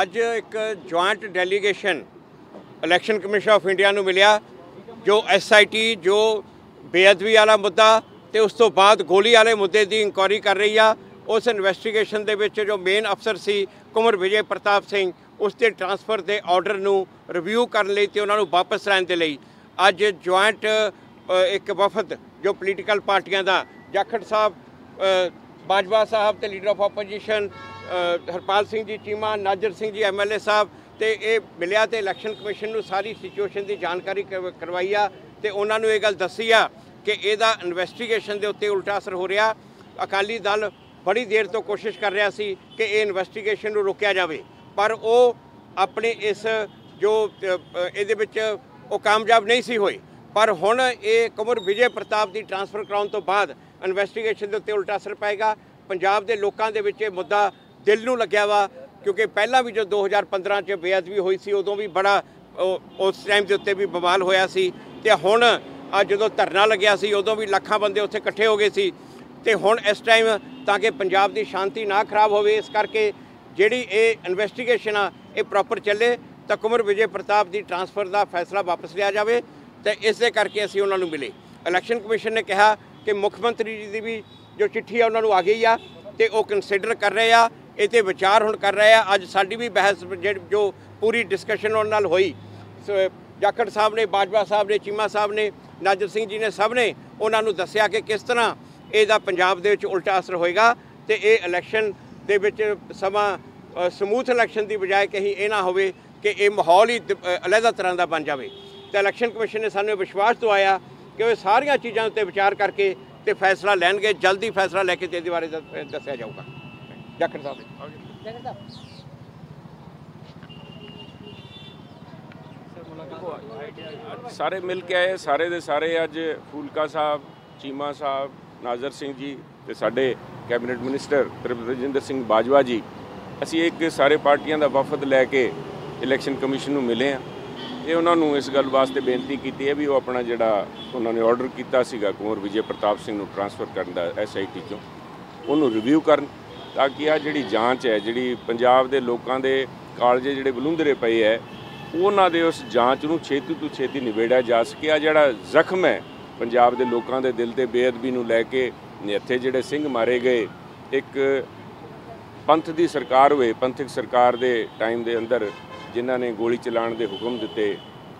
ਅੱਜ ਇੱਕ joint delegation election commission of India ਨੂੰ ਮਿਲਿਆ, ਜੋ ਐਸਆਈਟੀ ਜੋ ਬੇਅਦਬੀ ਵਾਲਾ ਮੁੱਦਾ ਤੇ ਉਸ ਤੋਂ ਬਾਅਦ ਗੋਲੀ ਵਾਲੇ ਮੁੱਦੇ ਦੀ ਇਨਕੁਆਇਰੀ ਕਰ ਰਹੀ ਆ। ਉਸ ਇਨਵੈਸਟੀਗੇਸ਼ਨ ਦੇ ਵਿੱਚ ਜੋ ਮੇਨ ਅਫਸਰ ਸੀ, ਕੁਮਰ ਵਿਜੇ ਪ੍ਰਤਾਪ ਸਿੰਘ, ਉਸ ਦੇ ਟਰਾਂਸਫਰ ਦੇ ਆਰਡਰ ਨੂੰ ਰਿਵਿਊ ਕਰਨ ਲਈ ਤੇ ਉਹਨਾਂ ਨੂੰ ਵਾਪਸ ਲੈਣ ਦੇ ਲਈ। ਅੱਜ ਜੁਆਇੰਟ ਇੱਕ ਵਫਦ ਜੋ ਪੋਲੀਟੀਕਲ ਪਾਰਟੀਆਂ ਦਾ ਜਾਖੜ ਸਾਹਿਬ ਬਾਜਵਾ ਸਾਹਿਬ ਤੇ leader of opposition Harpal Singh ji, Cheema, Nazar Singh ji MLA ਸਾਹਿਬ ਤੇ ਇਹ ਮਿਲਿਆ ਤੇ ਇਲੈਕਸ਼ਨ ਕਮਿਸ਼ਨ ਨੂੰ ਸਾਰੀ ਸਿਚੁਏਸ਼ਨ ਦੀ ਜਾਣਕਾਰੀ ਕਰਵ- ਕਰਵਾਈ ਆ ਤੇ ਉਹਨਾਂ ਨੂੰ ਇਹ ਗੱਲ ਦੱਸੀ ਆ ਕਿ ਇਹਦਾ ਇਨਵੈਸਟੀਗੇਸ਼ਨ ਦੇ ਉੱਤੇ ਉਲਟਾ ਅਸਰ ਹੋ ਰਿਹਾ। ਅਕਾਲੀ ਦਲ ਬੜੀ ਦੇਰ ਤੋਂ ਕੋਸ਼ਿਸ਼ ਕਰ ਰਿਹਾ ਸੀ ਕਿ ਇਹ ਇਨਵੈਸਟੀਗੇਸ਼ਨ ਨੂੰ ਰੋਕਿਆ ਜਾਵੇ, ਪਰ ਉਹ ਆਪਣੇ ਇਸ ਜੋ ਇਹਦੇ ਵਿੱਚ ਉਹ ਕਾਮਯਾਬ ਨਹੀਂ ਸੀ ਹੋਏ। ਪਰ ਹੁਣ ਇਹ ਕਮਰ ਵਿਜੇ ਪ੍ਰਤਾਪ ਦੀ ਟ੍ਰਾਂਸਫਰ ਕਰਾਉਣ ਤੋਂ ਬਾਅਦ ਇਨਵੈਸਟੀਗੇਸ਼ਨ ਦੇ ਉੱਤੇ ਉਲਟਾ ਅਸਰ ਪਏਗਾ। ਪੰਜਾਬ ਦੇ ਲੋਕਾਂ ਦੇ ਵਿੱਚ ਇਹ ਮੁੱਦਾ ਦਿਲ ਨੂੰ ਲੱਗਿਆ ਵਾ, ਕਿਉਂਕਿ ਪਹਿਲਾਂ ਵੀ ਜੋ 2015 ਚ ਬੇਅਦਬੀ ਹੋਈ ਸੀ, ਉਦੋਂ ਵੀ ਬੜਾ, ਉਹ- ਉਸ ਟਾਈਮ ਦੇ ਉੱਤੇ ਵੀ ਬਵਾਲ ਹੋਇਆ ਸੀ। ਤੇ ਹੁਣ, ਆ ਜਦੋਂ ਧਰਨਾ ਲੱਗਿਆ ਸੀ, ਉਦੋਂ ਵੀ ਲੱਖਾਂ ਬੰਦੇ ਉੱਥੇ ਇਕੱਠੇ ਹੋ ਗਏ ਸੀ। ਤੇ ਹੁਣ ਇਸ ਟਾਈਮ ਤਾਂ ਕਿ ਪੰਜਾਬ ਦੀ ਸ਼ਾਂਤੀ ਨਾ ਖਰਾਬ ਹੋਵੇ, ਇਸ ਕਰਕੇ ਜਿਹੜੀ ਇਹ ਇਨਵੈਸਟੀਗੇਸ਼ਨ ਆ, ਇਹ ਪ੍ਰੋਪਰ ਚੱਲੇ, ਤਾਂ ਕੁਮਰ ਵਿਜੇ ਪ੍ਰਤਾਪ ਦੀ ਟਰਾਂਸਫਰ ਦਾ ਫੈਸਲਾ ਵਾਪਸ ਲਿਆ ਜਾਵੇ, ਤੇ ਇਸ ਦੇ ਕਰਕੇ ਅਸੀਂ ਉਹਨਾਂ ਨੂੰ ਮਿਲੇ। ਇਲੈਕਸ਼ਨ ਕਮਿਸ਼ਨ ਨੇ ਕਿਹਾ ਕਿ ਮੁੱਖ ਮੰਤਰੀ ਜੀ ਦੀ ਵੀ ਜੋ ਚਿੱਠੀ ਆ ਉਹਨਾਂ ਨੂੰ ਆ ਗਈ ਆ ਤੇ ਉਹ ਕੰਸੀਡਰ ਕਰ ਰਹੇ ਆ ਇਹ ਤੇ ਵਿਚਾਰ ਹੁਣ ਕਰ ਰਹੇ ਆ। ਅੱਜ ਸਾਡੀ ਵੀ ਬਹਿਸ ਜਿਹੜੀ- ਜੋ ਪੂਰੀ ਡਿਸਕਸ਼ਨ ਉਹਨਾਂ ਨਾਲ ਹੋਈ ਸੋ ਜਾਖੜ ਸਾਹਿਬ ਨੇ ਬਾਜਵਾ ਸਾਹਿਬ ਨੇ ਚੀਮਾ ਸਾਹਿਬ ਨੇ ਨਾਜਰ ਸਿੰਘ ਜੀ ਨੇ ਸਭ ਨੇ ਉਹਨਾਂ ਨੂੰ ਦੱਸਿਆ ਕਿ ਕਿਸ ਤਰ੍ਹਾਂ ਇਹਦਾ ਪੰਜਾਬ ਦੇ ਵਿੱਚ ਉਲਟਾ ਅਸਰ ਹੋਏਗਾ ਤੇ ਇਹ ਇਲੈਕਸ਼ਨ ਦੇ ਵਿੱਚ ਸਮਾਂ ਸਮੂਥ ਇਲੈਕਸ਼ਨ ਦੀ ਬਜਾਏ ਕਹੀਂ ਇਹ ਨਾ ਹੋਵੇ ਕਿ ਇਹ ਮਾਹੌਲ ਹੀ ਦ- ਅ, ਅਲੱਗਾ ਤਰ੍ਹਾਂ ਦਾ ਬਣ ਜਾਵੇ। ਤੇ ਇਲੈਕਸ਼ਨ ਕਮਿਸ਼ਨ ਨੇ ਸਾਨੂੰ ਵਿਸ਼ਵਾਸ ਦਵਾਇਆ ਕਿ ਉਹ ਸਾਰੀਆਂ ਚੀਜ਼ਾਂ ਉੱਤੇ ਵਿਚਾਰ ਕਰਕੇ ਤੇ ਫੈਸਲਾ ਲੈਣਗੇ ਜਲਦੀ ਫੈਸਲਾ ਲੈ ਕੇ ਤੇ ਇਹਦੇ ਬਾਰੇ ਦੱਸ- ਦੱਸਿਆ ਜਾਊਗਾ। ਜਾਖੜ ਸਾਹਿਬ ਸਾਰੇ ਮਿਲ ਕੇ ਆਏ ਸਾਰੇ ਦੇ ਸਾਰੇ ਅੱਜ ਫੂਲਕਾ ਸਾਹਿਬ ਚੀਮਾ ਸਾਹਿਬ ਨਾਜ਼ਰ ਸਿੰਘ ਜੀ ਤੇ ਸਾਡੇ ਕੈਬਨਿਟ ਮਿਨਿਸਟਰ ਤ੍ਰਿਪਤਜਿੰਦਰ ਸਿੰਘ ਬਾਜਵਾ ਜੀ। ਅਸੀਂ ਇੱਕ ਸਾਰੇ ਪਾਰਟੀਆਂ ਦਾ ਵਫਦ ਲੈ ਕੇ ਇਲੈਕਸ਼ਨ ਕਮਿਸ਼ਨ ਨੂੰ ਮਿਲੇ ਆ ਇਹ ਉਹਨਾਂ ਨੂੰ ਇਸ ਗੱਲ ਵਾਸਤੇ ਬੇਨਤੀ ਕੀਤੀ ਹੈ ਵੀ ਉਹ ਆਪਣਾ ਜਿਹੜਾ ਉਹਨਾਂ ਨੇ ਆਰਡਰ ਕੀਤਾ ਸੀਗਾ ਕੁੰਵਰ ਵਿਜੇ ਪ੍ਰਤਾਪ ਸਿੰਘ ਨੂੰ ਟਰਾਂਸਫਰ ਕਰਨ ਦਾ ਐਸਆਈਟੀ ਚੋਂ, ਉਹਨੂੰ ਰਿਵਿਊ ਕਰਨ ਤਾਂ ਕਿ ਆ ਜਿਹੜੀ ਜਾਂਚ ਹੈ, ਜਿਹੜੀ ਪੰਜਾਬ ਦੇ ਲੋਕਾਂ ਦੇ ਕਾਲਜੇ ਜਿਹੜੇ ਬਲੁੰਦਰੇ ਪਏ ਹੈ, ਉਹਨਾਂ ਦੇ ਉਸ ਜਾਂਚ ਨੂੰ ਛੇਤੀ ਤੋਂ ਛੇਤੀ ਨਿਬੇੜਿਆ ਜਾ ਸਕੇ। ਆ ਜਿਹੜਾ ਜ਼ਖਮ ਹੈ ਪੰਜਾਬ ਦੇ ਲੋਕਾਂ ਦੇ ਦਿਲ ਤੇ ਬੇਅਦਬੀ ਨੂੰ ਲੈ ਕੇ ਇੱਥੇ ਜਿਹੜੇ ਸਿੰਘ ਮਾਰੇ ਗਏ, ਇੱਕ ਪੰਥ ਦੀ ਸਰਕਾਰ ਹੋਏ, ਪੰਥਕ ਸਰਕਾਰ ਦੇ ਟਾਈਮ ਦੇ ਅੰਦਰ ਜਿਨ੍ਹਾਂ ਨੇ ਗੋਲੀ ਚਲਾਉਣ ਦੇ ਹੁਕਮ ਦਿੱਤੇ,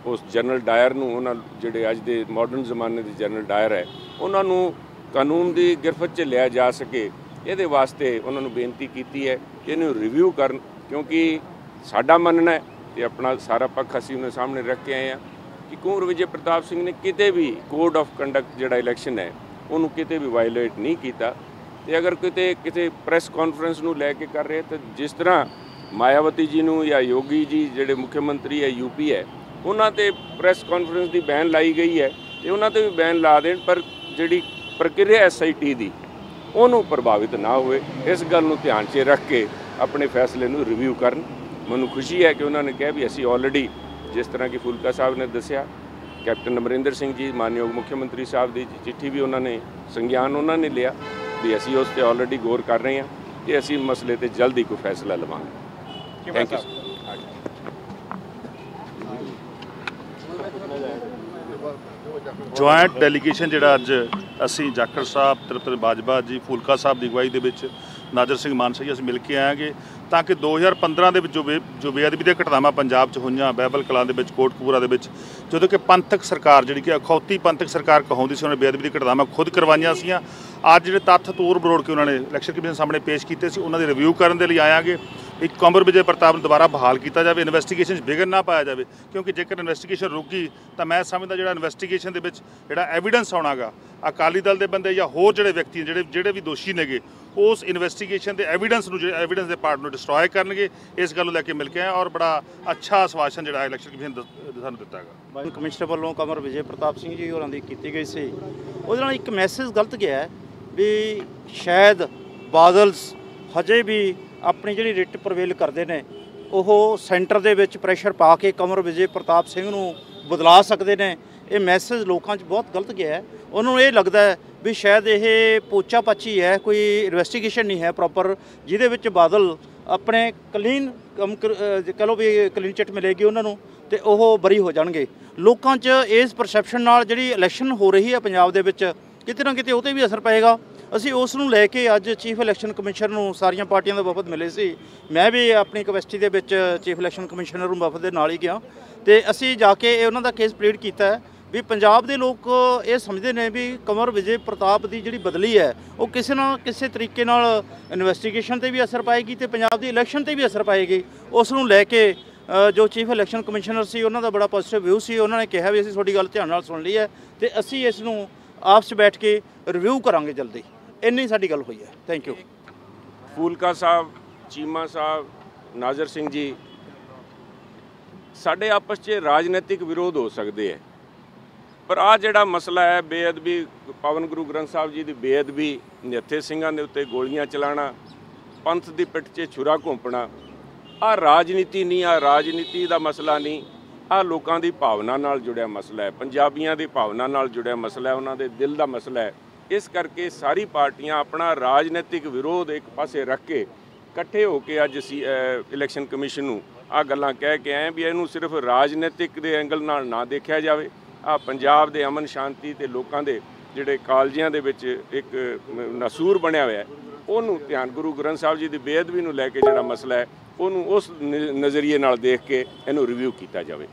ਉਸ ਜਨਰਲ ਡਾਇਰ ਨੂੰ ਉਹਨਾਂ ਜਿਹੜੇ ਅੱਜ ਦੇ ਮਾਡਰਨ ਜ਼ਮਾਨੇ ਦੇ ਜਨਰਲ ਡਾਇਰ ਹੈ, ਉਹਨਾਂ ਨੂੰ ਕਾਨੂੰਨ ਦੀ ਗਿਰਫਤ 'ਚ ਲਿਆ ਜਾ ਸਕੇ, ਇਹਦੇ ਵਾਸਤੇ ਉਹਨਾਂ ਨੂੰ ਬੇਨਤੀ ਕੀਤੀ ਹੈ ਕਿ ਇਹਨੂੰ ਰਿਵਿਊ ਕਰਨ, ਕਿਉਂਕਿ ਸਾਡਾ ਮੰਨਣਾ ਹੈ ਤੇ ਆਪਣਾ ਸਾਰਾ ਪੱਖ ਅਸੀਂ ਉਹਨਾਂ ਸਾਹਮਣੇ ਰੱਖ ਕੇ ਆਏ ਆ ਕਿ ਕੁੰਵਰ ਵਿਜੇ ਪ੍ਰਤਾਪ ਸਿੰਘ ਨੇ ਕਿਤੇ ਵੀ ਕੋਡ ਆਫ ਕੰਡਕਟ ਜਿਹੜਾ ਇਲੈਕਸ਼ਨ ਹੈ, ਉਹਨੂੰ ਕਿਤੇ ਵੀ ਵਾਇਲੇਟ ਨਹੀਂ ਕੀਤਾ ਤੇ ਅਗਰ ਕਿਤੇ ਕਿਤੇ ਪ੍ਰੈਸ ਕਾਨਫਰੰਸ ਨੂੰ ਲੈ ਕੇ ਕਰ ਰਹੇ ਤਾਂ ਜਿਸ ਤਰ੍ਹਾਂ ਮਾਇਆਵਤੀ ਜੀ ਨੂੰ ਜਾਂ ਯੋਗੀ ਜੀ, ਜਿਹੜੇ ਮੁੱਖ ਮੰਤਰੀ ਹੈ ਯੂਪੀ ਹੈ, ਉਹਨਾਂ ਤੇ ਪ੍ਰੈਸ ਕਾਨਫਰੰਸ ਦੀ ਬੈਨ ਲਾਈ ਗਈ ਹੈ ਤੇ ਉਹਨਾਂ ਤੇ ਵੀ ਬੈਨ ਲਾ ਦੇਣ, ਪਰ ਜਿਹੜੀ ਪ੍ਰਕਿਰਿਆ ਐਸਆਈਟੀ ਦੀ, ਉਹਨੂੰ ਪ੍ਰਭਾਵਿਤ ਨਾ ਹੋਵੇ। ਇਸ ਗੱਲ ਨੂੰ ਧਿਆਨ 'ਚ ਰੱਖ ਕੇ ਆਪਣੇ ਫੈਸਲੇ ਨੂੰ ਰਿਵਿਊ ਕਰਨ। ਮੈਨੂੰ ਖੁਸ਼ੀ ਹੈ ਕਿ ਉਹਨਾਂ ਨੇ ਕਿਹਾ ਵੀ ਅਸੀਂ ਆਲਰੇਡੀ ਜਿਸ ਤਰ੍ਹਾਂ ਕਿ ਫੁਲਕਾ ਸਾਹਿਬ ਨੇ ਦੱਸਿਆ, ਕੈਪਟਨ ਅਮਰਿੰਦਰ ਸਿੰਘ ਜੀ, ਮਾਨਯੋਗ ਮੁੱਖ ਮੰਤਰੀ ਸਾਹਿਬ ਦੀ ਚਿੱਠੀ ਵੀ ਉਹਨਾਂ ਨੇ, ਸੰਗਿਆਨ ਉਹਨਾਂ ਨੇ ਲਿਆ ਵੀ ਅਸੀਂ ਉਸ ਤੇ ਆਲਰੇਡੀ ਗੌਰ ਕਰ ਰਹੇ ਹਾਂ ਕਿ ਅਸੀਂ ਮਸਲੇ ਤੇ ਜਲਦੀ ਕੋਈ ਫੈਸਲਾ ਲਵਾਂਗੇ। ਥੈਂਕ ਯੂ ਜੁਆਇੰਟ ਡੈਲੀਗੇਸ਼ਨ ਜਿਹੜਾ ਅੱਜ ਅਸੀਂ ਜਾਖੜ ਸਾਹਿਬ ਤ੍ਰਿਪਤ ਬਾਜਵਾ ਜੀ ਫੂਲਕਾ ਸਾਹਿਬ ਦੀ ਅਗਵਾਈ ਦੇ ਵਿੱਚ ਨਾਜਰ ਸਿੰਘ ਮਾਨਸਾ ਜੀ ਅਸੀਂ ਮਿਲ ਕੇ ਆਵਾਂਗੇ ਤਾਂ ਕਿ 2015 ਦੇ ਵਿੱਚ ਜੋ ਬੇ- ਜੋ ਬੇਅਦਬੀ ਦੀਆਂ ਘਟਨਾਵਾਂ ਪੰਜਾਬ 'ਚ ਹੋਈਆਂ ਬਾਈਬਲ ਕਲਾਂ ਦੇ ਵਿੱਚ ਕੋਟਕਪੂਰਾ ਦੇ ਵਿੱਚ ਜਦੋਂ ਕਿ ਪੰਥਕ ਸਰਕਾਰ ਜਿਹੜੀ ਕਿ ਅਖੌਤੀ ਪੰਥਕ ਸਰਕਾਰ ਕਹਾਉਂਦੀ ਸੀ ਉਹਨੇ ਬੇਅਦਬੀ ਦੀ ਘਟਨਾਵਾਂ ਖੁਦ ਕਰਵਾਈਆਂ ਸੀਆਂ। ਅੱਜ ਜਿਹੜੇ ਤੱਥ ਤੋੜ ਬਰੋੜ ਕੇ ਉਹਨਾਂ ਨੇ ਇਲੈਕਸ਼ਨ ਕਮਿਸ਼ਨ ਸਾਹਮਣੇ ਪੇਸ਼ ਕੀਤੇ ਸੀ ਉਹਨਾਂ ਦੀ ਰਿਵਿਊ ਕਰਨ ਦੇ ਲਈ ਆਵਾਂਗੇ ਇੱਕ ਕਮਰ ਵਿਜੇ ਪ੍ਰਤਾਪ ਨੂੰ ਦੁਬਾਰਾ ਬਹਾਲ ਕੀਤਾ ਜਾਵੇ ਇਨਵੈਸਟੀਗੇਸ਼ਨ 'ਚ ਵਿਘਨ ਨਾ ਪਾਇਆ ਜਾਵੇ, ਕਿਉਂਕਿ ਜੇਕਰ ਇਨਵੈਸਟੀਗੇਸ਼ਨ ਰੁਕੀ ਤਾਂ ਮੈਂ ਸਮਝਦਾ ਜਿਹੜਾ ਇਨਵੈਸਟੀਗੇਸ਼ਨ ਦੇ ਵਿੱਚ ਜਿਹੜਾ ਐਵੀਡੈਂਸ ਆਉਣਾਗਾ, ਅਕਾਲੀ ਦਲ ਦੇ ਬੰਦੇ ਜਾਂ ਹੋਰ ਜਿਹੜੇ ਵਿਅਕਤੀ ਜਿਹੜੇ ਜਿਹੜੇ ਵੀ ਦੋਸ਼ੀ ਨੇਗੇ, ਉਸ ਇਨਵੈਸਟੀਗੇਸ਼ਨ ਦੇ ਐਵੀਡੈਂਸ ਨੂੰ, ਜਿਹੜੇ ਐਵੀਡੈਂਸ ਦੇ ਪਾਰਟ ਨੂੰ ਡਿਸਟਰੋਏ ਕਰਨਗੇ, ਇਸ ਗੱਲ ਨੂੰ ਲੈ ਕੇ ਮਿਲ ਕੇ ਆਏ ਔਰ ਬੜਾ ਅੱਛਾ ਆਸ਼ਵਾਸਨ ਜਿਹੜਾ ਇਲੈਕਸ਼ਨ ਕਮਿਸ਼ਨ ਸਾਨੂੰ ਦਿੱਤਾ ਹੈਗਾ। ਬਾਈ ਕਮਿਸ਼ਨਰ ਵੱਲੋਂ ਕਮਰ ਵਿਜੇ ਪ੍ਰਤਾਪ ਸਿੰਘ ਜੀ ਹੋਰਾਂ ਦੀ ਕੀਤੀ ਗਈ ਸੀ। ਉਹਦੇ ਨਾਲ ਇੱਕ ਮੈਸੇਜ ਗਲਤ ਗਿਆ ਵੀ ਸ਼ਾਇਦ ਬਾਦਲਸ ਹਜੇ ਵੀ ਆਪਣੀ ਜਿਹੜੀ ਰਿਟ ਪ੍ਰਵੇਲ ਕਰਦੇ ਨੇ, ਉਹ ਸੈਂਟਰ ਦੇ ਵਿੱਚ ਪ੍ਰੈਸ਼ਰ ਪਾ ਕੇ ਕਮਰ ਵਿਜੇ ਪ੍ਰਤਾਪ ਸਿੰਘ ਨੂੰ ਬਦਲਾ ਸਕਦੇ ਨੇ। ਇਹ ਮੈਸੇਜ ਲੋਕਾਂ 'ਚ ਬਹੁਤ ਗਲਤ ਗਿਆ ਹੈ। ਉਹਨਾਂ ਨੂੰ ਇਹ ਲੱਗਦਾ ਹੈ ਵੀ ਸ਼ਾਇਦ ਇਹ ਪੋਚਾ ਪਾਚੀ ਹੈ, ਕੋਈ ਇਨਵੈਸਟੀਗੇਸ਼ਨ ਨਹੀਂ ਹੈ ਪ੍ਰੋਪਰ ਜਿਹਦੇ ਵਿੱਚ ਬਾਦਲ ਆਪਣੇ ਕਲੀਨ ਕੰਮ ਕਰ- ਕਹ ਲਓ ਵੀ ਕਲੀਨ ਚਿੱਟ ਮਿਲੇਗੀ ਉਹਨਾਂ ਨੂੰ ਤੇ ਉਹ ਬਰੀ ਹੋ ਜਾਣਗੇ। ਲੋਕਾਂ 'ਚ ਇਸ ਪਰਸੈਪਸ਼ਨ ਨਾਲ ਜਿਹੜੀ ਇਲੈਕਸ਼ਨ ਹੋ ਰਹੀ ਹੈ ਪੰਜਾਬ ਦੇ ਵਿੱਚ, ਕਿਤੇ ਨਾ ਕਿਤੇ ਉਹ ਤੇ ਵੀ ਅਸਰ ਪਏਗਾ। ਅਸੀਂ ਉਸ ਨੂੰ ਲੈ ਕੇ ਅੱਜ ਚੀਫ ਇਲੈਕਸ਼ਨ ਕਮਿਸ਼ਨਰ ਨੂੰ ਸਾਰੀਆਂ ਪਾਰਟੀਆਂ ਦਾ ਵਫਦ ਮਿਲੇ ਸੀ। ਮੈਂ ਵੀ ਆਪਣੀ ਕਪੈਸਿਟੀ ਦੇ ਵਿੱਚ ਚੀਫ ਇਲੈਕਸ਼ਨ ਕਮਿਸ਼ਨਰ ਨੂੰ ਵਫਦ ਦੇ ਨਾਲ ਹੀ ਗਿਆ। ਤੇ ਅਸੀਂ ਜਾ ਕੇ ਇਹ ਉਹਨਾਂ ਦਾ ਕੇਸ ਪਲੀਡ ਕੀਤਾ ਹੈ ਵੀ ਪੰਜਾਬ ਦੇ ਲੋਕ ਇਹ ਸਮਝਦੇ ਨੇ ਵੀ ਕੰਵਰ ਵਿਜੇ ਪ੍ਰਤਾਪ ਦੀ ਜਿਹੜੀ ਬਦਲੀ ਹੈ, ਉਹ ਕਿਸੇ ਨਾ ਕਿਸੇ ਤਰੀਕੇ ਨਾਲ ਇਨਵੈਸਟੀਗੇਸ਼ਨ ਤੇ ਵੀ ਅਸਰ ਪਾਏਗੀ ਤੇ ਪੰਜਾਬ ਦੀ ਇਲੈਕਸ਼ਨ ਤੇ ਵੀ ਅਸਰ ਪਾਏਗੀ। ਉਸ ਨੂੰ ਲੈ ਕੇ ਜੋ ਚੀਫ ਇਲੈਕਸ਼ਨ ਕਮਿਸ਼ਨਰ ਸੀ, ਉਹਨਾਂ ਦਾ ਬੜਾ ਪੋਜ਼ਿਟਿਵ ਵਿਊ ਸੀ। ਉਹਨਾਂ ਨੇ ਕਿਹਾ ਵੀ ਅਸੀਂ ਤੁਹਾਡੀ ਗੱਲ ਧਿਆਨ ਨਾਲ ਸੁਣ ਲਈ ਹੈ ਤੇ ਅਸੀਂ ਇਸ ਨੂੰ ਆਪਸ 'ਚ ਬੈਠ ਕੇ ਰਿਵਿਊ ਕਰਾਂਗੇ ਜਲਦੀ। ਇੰਨੀ ਸਾਡੀ ਗੱਲ ਹੋਈ ਹੈ। ਥੈਂਕ ਯੂ ਫੂਲਕਾ ਸਾਹਿਬ, ਚੀਮਾ ਸਾਹਿਬ, ਨਾਜ਼ਰ ਸਿੰਘ ਜੀ, ਸਾਡੇ ਆਪਸ 'ਚ ਰਾਜਨੀਤਿਕ ਵਿਰੋਧ ਹੋ ਸਕਦੇ ਹੈ। ਪਰ ਆ ਜਿਹੜਾ ਮਸਲਾ ਹੈ, ਬੇਅਦਬੀ, ਪਵਨ ਗੁਰੂ ਗ੍ਰੰਥ ਸਾਹਿਬ ਜੀ ਦੀ ਬੇਅਦਬੀ, ਨਿਹੱਥੇ ਸਿੰਘਾਂ ਦੇ ਉੱਤੇ ਗੋਲੀਆਂ ਚਲਾਣਾ, ਪੰਥ ਦੀ ਪਿੱਠ 'ਚ ਛੁਰਾ ਘੋਂਪਣਾ ਆ ਰਾਜਨੀਤੀ ਨਹੀਂ ਆ ਰਾਜਨੀਤੀ ਦਾ ਮਸਲਾ ਨਹੀਂ ਆ ਲੋਕਾਂ ਦੀ ਭਾਵਨਾ ਨਾਲ ਜੁੜਿਆ ਮਸਲਾ ਹੈ, ਪੰਜਾਬੀਆਂ ਦੀ ਭਾਵਨਾ ਨਾਲ ਜੁੜਿਆ ਮਸਲਾ ਹੈ, ਉਹਨਾਂ ਦੇ ਦਿਲ ਦਾ ਮਸਲਾ ਹੈ। ਇਸ ਕਰਕੇ ਸਾਰੀ ਪਾਰਟੀਆਂ ਆਪਣਾ ਰਾਜਨੀਤਿਕ ਵਿਰੋਧ ਇੱਕ ਪਾਸੇ ਰੱਖ ਕੇ ਇਕੱਠੇ ਹੋ ਕੇ ਅੱਜ ਅਸੀਂ ਇਲੈਕਸ਼ਨ ਕਮਿਸ਼ਨ ਨੂੰ ਆ ਗੱਲਾਂ ਕਹਿ ਕੇ ਆਏ ਵੀ ਇਹਨੂੰ ਸਿਰਫ ਰਾਜਨੀਤਿਕ ਦੇ ਐਂਗਲ ਨਾਲ ਨਾ ਦੇਖਿਆ ਜਾਵੇ। ਆ ਪੰਜਾਬ ਦੇ ਅਮਨ ਸ਼ਾਂਤੀ ਤੇ ਲੋਕਾਂ ਦੇ ਜਿਹੜੇ ਕਾਲਜੀਆਂ ਦੇ ਵਿੱਚ ਇੱਕ ਨਸੂਰ ਬਣਿਆ ਹੋਇਆ ਹੈ, ਉਹਨੂੰ ਧਿਆਨ ਗੁਰੂ ਗ੍ਰੰਥ ਸਾਹਿਬ ਜੀ ਦੀ ਬੇਅਦਬੀ ਨੂੰ ਲੈ ਕੇ ਜਿਹੜਾ ਮਸਲਾ ਹੈ, ਉਹਨੂੰ ਉਸ ਨਜ਼ਰੀਏ ਨਾਲ ਦੇਖ ਕੇ ਇਹਨੂੰ ਰਿਵਿਊ ਕੀਤਾ ਜਾਵੇ।